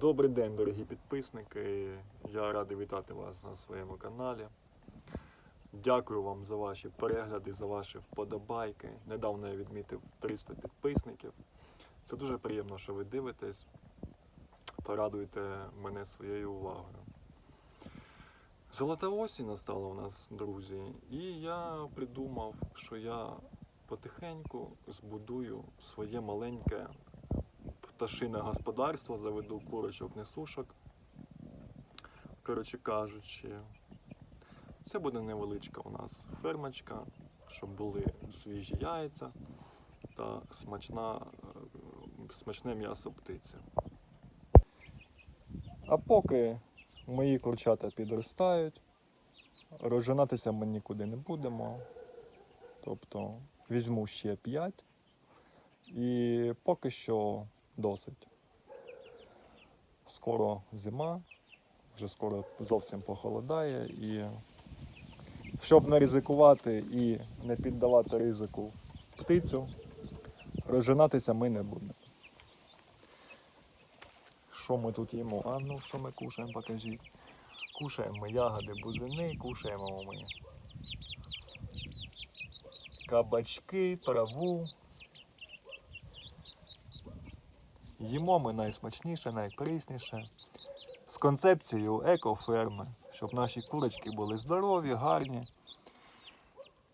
Добрий день, дорогі підписники. Я радий вітати вас на своєму каналі. Дякую вам за ваші перегляди, за ваші вподобайки. Недавно я відмітив 300 підписників. Це дуже приємно, що ви дивитесь та радуєте мене своєю увагою. Золота осінь настала у нас, друзі, і я придумав, що я потихеньку збудую своє маленьке пташине господарство, заведу курочок, несушок. Коротше кажучи, це буде невеличка у нас фермочка, щоб були свіжі яйця та смачна, смачне м'ясо птиці. А поки мої курчата підростають, розженатися ми нікуди не будемо. Тобто візьму ще 5 і поки що досить. Скоро зима, вже скоро зовсім похолодає і щоб не ризикувати і не піддавати ризику птицю, розжинатися ми не будемо. Що ми тут їмо? А ну що ми кушаємо, покажіть. Кушаємо ми ягоди бузини, кушаємо ми кабачки, траву. Їмо ми найсмачніше, найкорисніше. З концепцією екоферми, щоб наші курочки були здорові, гарні.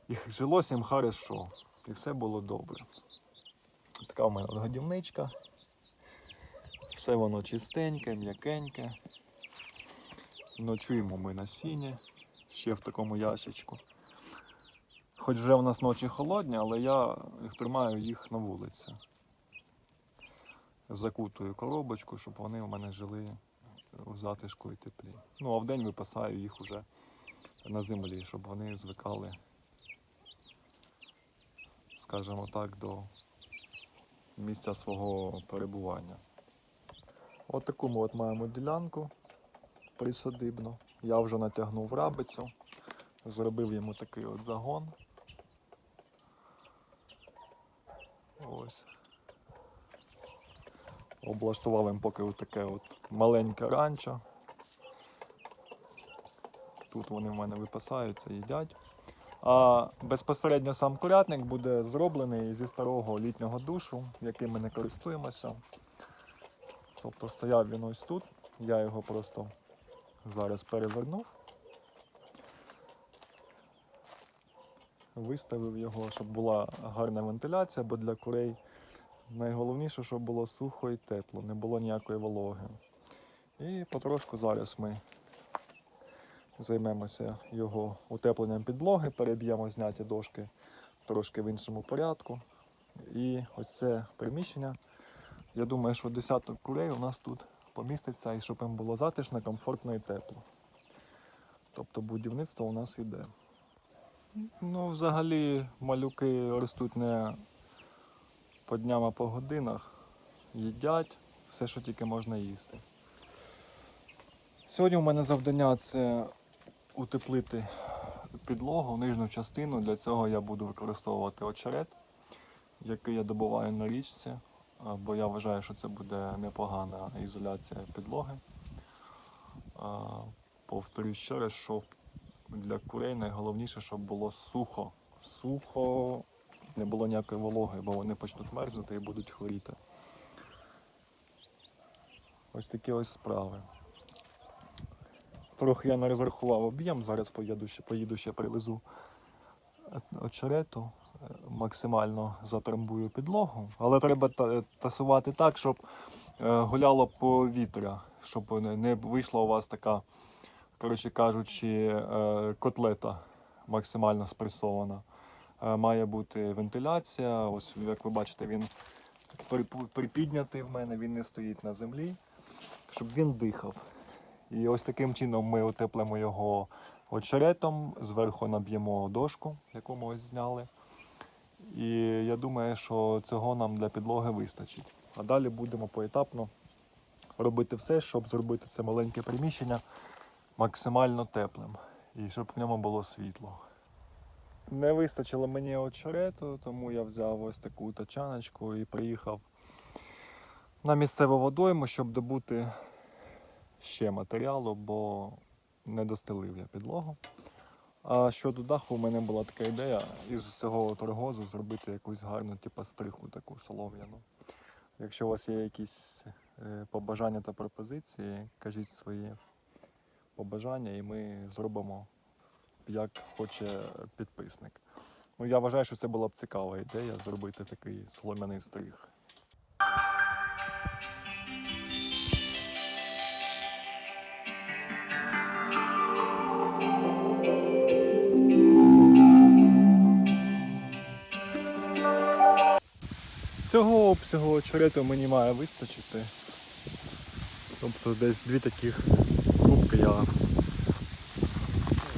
І жилося їм хорошо. І все було добре. Така у мене годівничка. Все воно чистеньке, м'якеньке. Ночуємо ми на сіні, ще в такому ящичку. Хоч вже у нас ночі холодні, але я їх тримаю їх на вулиці закутую коробочку, щоб вони у мене жили у затишку і теплі. Ну а вдень випасаю їх уже на землі, щоб вони звикали, скажімо так, до місця свого перебування. От таку ми от маємо ділянку присадибну. Я вже натягнув рабицю, зробив йому такий от загон. Ось. Облаштував їм поки таке от маленьке ранчо. Тут вони в мене випасаються, їдять. А безпосередньо сам курятник буде зроблений зі старого літнього душу, яким ми не користуємося. Тобто стояв він ось тут, я його просто зараз перевернув. Виставив його, щоб була гарна вентиляція, бо для курей найголовніше, щоб було сухо і тепло, не було ніякої вологи. І потрошку зараз ми займемося його утепленням підлоги, переб'ємо зняті дошки трошки в іншому порядку. І ось це приміщення. Я думаю, що десяток курей у нас тут поміститься і щоб їм було затишно, комфортно і тепло. Тобто будівництво у нас йде. Ну, взагалі, малюки ростуть не по дням, а по годинах. Їдять все, що тільки можна їсти. Сьогодні у мене завдання це утеплити підлогу, нижню частину. Для цього я буду використовувати очерет, який я добуваю на річці, бо я вважаю, що це буде непогана ізоляція підлоги. Повторюю ще раз, що для курей найголовніше, щоб було сухо. Сухо, не було ніякої вологи, бо вони почнуть мерзнути і будуть хворіти. Ось такі ось справи. Трохи я не розрахував об'єм, зараз поїду ще, поїду ще привезу очерету, е, максимально затрамбую підлогу, але треба тасувати так, щоб е, гуляло повітря, щоб не- вийшла у вас така, коротше кажучи, е, котлета максимально спресована. Е, Має бути вентиляція. Ось як ви бачите, він припіднятий в мене, він не стоїть на землі, щоб він дихав. І ось таким чином ми утеплимо його очеретом, зверху наб'ємо дошку, яку ми ось зняли. І я думаю, що цього нам для підлоги вистачить. А далі будемо поетапно робити все, щоб зробити це маленьке приміщення максимально теплим і щоб в ньому було світло. Не вистачило мені очерету, тому я взяв ось таку тачаночку і приїхав на місцеву водойму, щоб добути ще матеріалу, бо не достелив я підлогу. А щодо даху, у мене була така ідея із цього торгозу зробити якусь гарну, типу, стриху таку солом'яну. Якщо у вас є якісь е, побажання та пропозиції, кажіть свої побажання, і ми зробимо, як хоче підписник. Ну, я вважаю, що це була б цікава ідея зробити такий солом'яний стриг. Цього обсягу очерету мені має вистачити. Тобто десь дві таких кубки я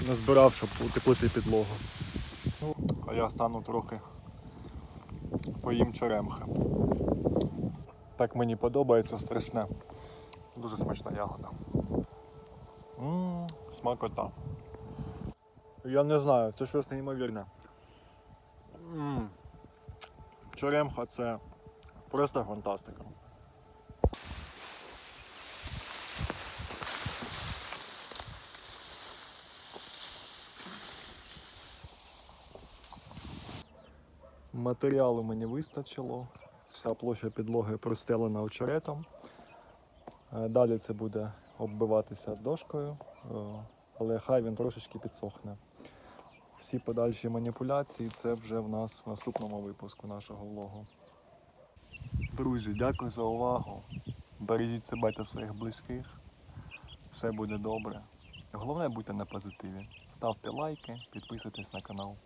назбирав, щоб утеплити підлогу. Ну, А я стану трохи поїм черемхи. Так мені подобається страшне. Дуже смачна ягода. Ммм, смакота. Я не знаю, це щось неймовірне. Ммм. Черемха це просто фантастика. Матеріалу мені вистачило. Вся площа підлоги простелена очеретом. Е, Далі це буде оббиватися дошкою, е, але хай він трошечки підсохне. Всі подальші маніпуляції це вже в нас в наступному випуску нашого влогу. Друзі, дякую за увагу. Бережіть себе та своїх близьких. Все буде добре. Головне будьте на позитиві. Ставте лайки, підписуйтесь на канал.